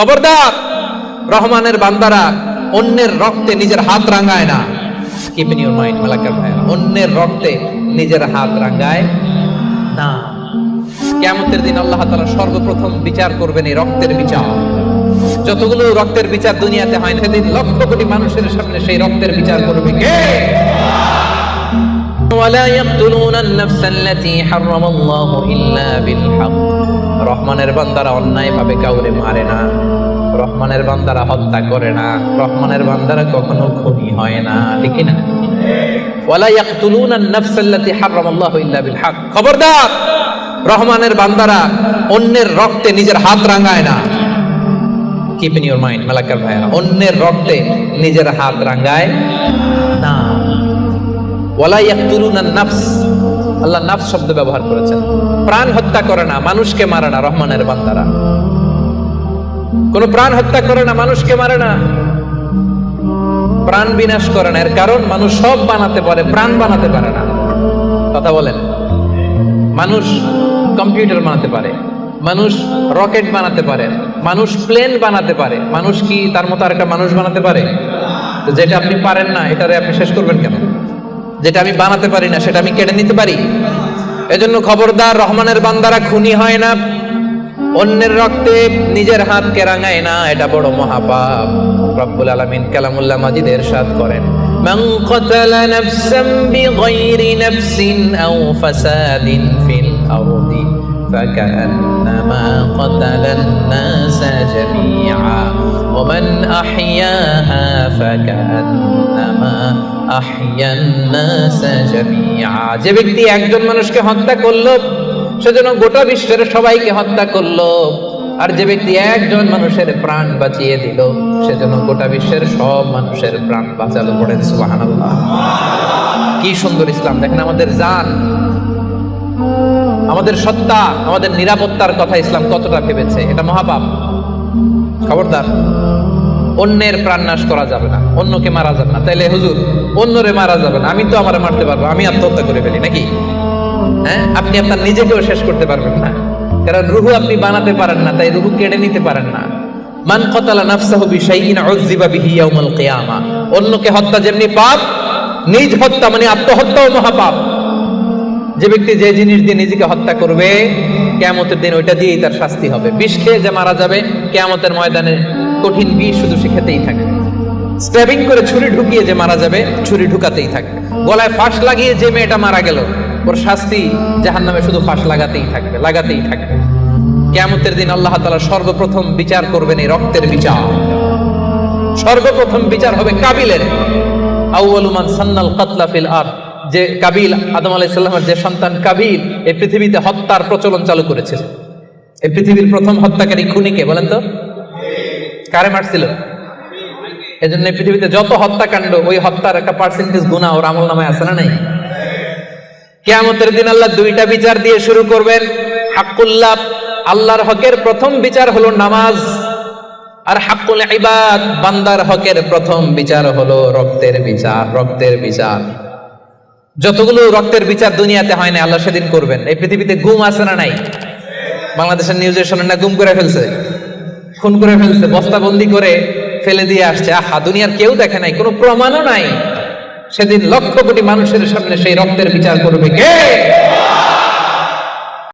খবরদার, রহমানের বান্দারা অন্যের রক্তে নিজের হাত রাঙায় না। Keep in your mind Malakar ভাইরা অন্যের রক্তে নিজের হাত রাঙায় না। কেমতের দিন আল্লাহ তাআলা সর্বপ্রথম বিচার করবেন এই রক্তের বিচার। যতগুলো রক্তের বিচার দুনিয়াতে হয় না, সেদিন লক্ষ কোটি মানুষের সামনে সেই রক্তের বিচার করবে কে? ولا يقتلون النفس التي حرم الله إلا بالحق রহমানের বান্দারা অন্যায় ভাবে কাউরে মারে না রহমানের বান্দারা হত্যা করে না রহমানের বান্দারা কখনো খুনি হয় না ঠিক না ওয়ালা ইয়াকতুলুনা আন-নাফস আল্লাতী হারামাল্লাহু ইল্লা বিল হক খবরদার রহমানের বান্দারা অন্যের রক্তে নিজের হাত রাঙায় না keep in your mind Malakar ভাইয়া অন্যের রক্তে নিজের হাত রাঙায় না ওয়ালা ইয়াকতুলুনা নাফস। আল্লাহ নাফস শব্দ ব্যবহার করেছেন। প্রাণ হত্যা করে না, মানুষকে মারে না রহমানের বান্দারা। কোন প্রাণ হত্যা করে না, মানুষকে মারে না। প্রাণ বিনাশ করে না, এর কারণ মানুষ সব বানাতে পারে, প্রাণ বানাতে পারে না। কথা বলেন। মানুষ কম্পিউটার বানাতে পারে, মানুষ রকেট বানাতে পারে, মানুষ প্লেন বানাতে পারে, মানুষ কি তার মতো আরেকটা মানুষ বানাতে পারে? তো যেটা আপনি পারেন না, এটারে আপনি শেষ করবেন কেন? যেটা আমি বানাতে পারি না সেটা আমি কেড়ে নিতে পারি এজন্য খবরদার রহমানের বান্দারা খুনি হয় না অন্যের রক্তে নিজের হাত কেরাঙায় না এটা বড় মহাপাপ রব্বুল আলামিন কালামুল্লাহ মাজিদ এরশাদ করেন মান قتل نفسا بغير نفس أو فساد في الأرض فكأنما قتل الناس جميعا ومن أحياها فكأنما أحيا الناس جميعا যে ব্যক্তি একজন মানুষকে হত্যা করল, সেজন্য গোটা বিশ্বের সবাইকে হত্যা করল। আর যে ব্যক্তি একজন মানুষের প্রাণ বাঁচিয়ে দিল, সেজন্য গোটা বিশ্বের সব মানুষের প্রাণ বাঁচালো পড়েন সুবহানাল্লাহ। কি সুন্দর ইসলাম, দেখেন আমাদের জান, আমাদের সত্তা, আমাদের নিরাপত্তার কথা ইসলাম কতটা ভেবেছে, এটা মহাপাপ। খবরদার। অন্যের প্রাণ নাশ করা যাবে না, অন্যকে মারা যাবে না। তাইলে হুজুর, অন্যরে মারা যাবে না, আমি তো আমারে মারতে পারব, আমি আত্মহত্যা করে ফেলি নাকি? হ্যাঁ? আপনি আপনার নিজেকেও শেষ করতে পারবেন না। কারণ রুহু আপনি বানাতে পারেন না, তাই রুহু কেড়ে নিতে পারেন না। মান কতালা নাফসাহু বিশাইইন উযযিবা বিহি ইয়াউমাল কিয়ামা। অন্যকে হত্যা যেমনি পাপ, নিজ হত্যা মানে আত্মহত্যাও মহাপাপ। যে ব্যক্তি যে জিনিস দিয়ে নিজেকে হত্যা করবে, কেয়ামতের দিন ওইটা দিয়েই তার শাস্তি হবে। বিষ খেয়ে যে মারা যাবে, কেয়ামতের ময়দানে কঠিন বিষ শুধু সে থাকবে স্ট্যাবিং করে ছুরি ঢুকিয়ে যে মারা যাবে, ছুরি ঢুকাতেই থাকবে গলায় ফাঁস লাগিয়ে যে মেয়েটা মারা গেল, ওর শাস্তি জাহান নামে শুধু ফাঁস লাগাতেই থাকবে লাগাতেই থাকবে। কেয়ামতের দিন আল্লাহ তালা সর্বপ্রথম বিচার করবেন এই রক্তের বিচার। সর্বপ্রথম বিচার হবে কাবিলের। আউয়ালুমান সান্নাল কাতলা ফিল আর যে কাবিল, আদম আলাইসাল্লামের যে সন্তান কাবিল এই পৃথিবীতে হত্যার প্রচলন চালু করেছিল। এই পৃথিবীর প্রথম হত্যাকারী খুনিকে বলেন তো? কারে মারছিল? এই পৃথিবীতে যত হত্যাকাণ্ড, ওই হত্যার একটা পার্সেন্টেজ গুণা ওর আমল নামায় আছে না নাই? কেয়ামতের দিন আল্লাহ দুইটা বিচার দিয়ে শুরু করবেন। হাক্কুল্লাহ, আল্লাহর হকের প্রথম বিচার হলো নামাজ, আর হাক্কুল ইবাদ, বান্দার হকের প্রথম বিচার হলো রক্তের বিচার রক্তের বিচার। যতগুলো রক্তের বিচার দুনিয়াতে হয় না আল্লাহ সেদিন করবেন। এই পৃথিবীতে গুম আছে না নাই? বাংলাদেশের নিউজের শোনেন না গুম করে ফেলছে। খুন করে ফেলছে, বস্তাবন্দি করে ফেলে দিয়ে আসছে। আহা, দুনিয়ার কেউ দেখে নাই, কোনো প্রমাণও নাই। সেদিন লক্ষ কোটি মানুষের সামনে সেই রক্তের বিচার করবে কে?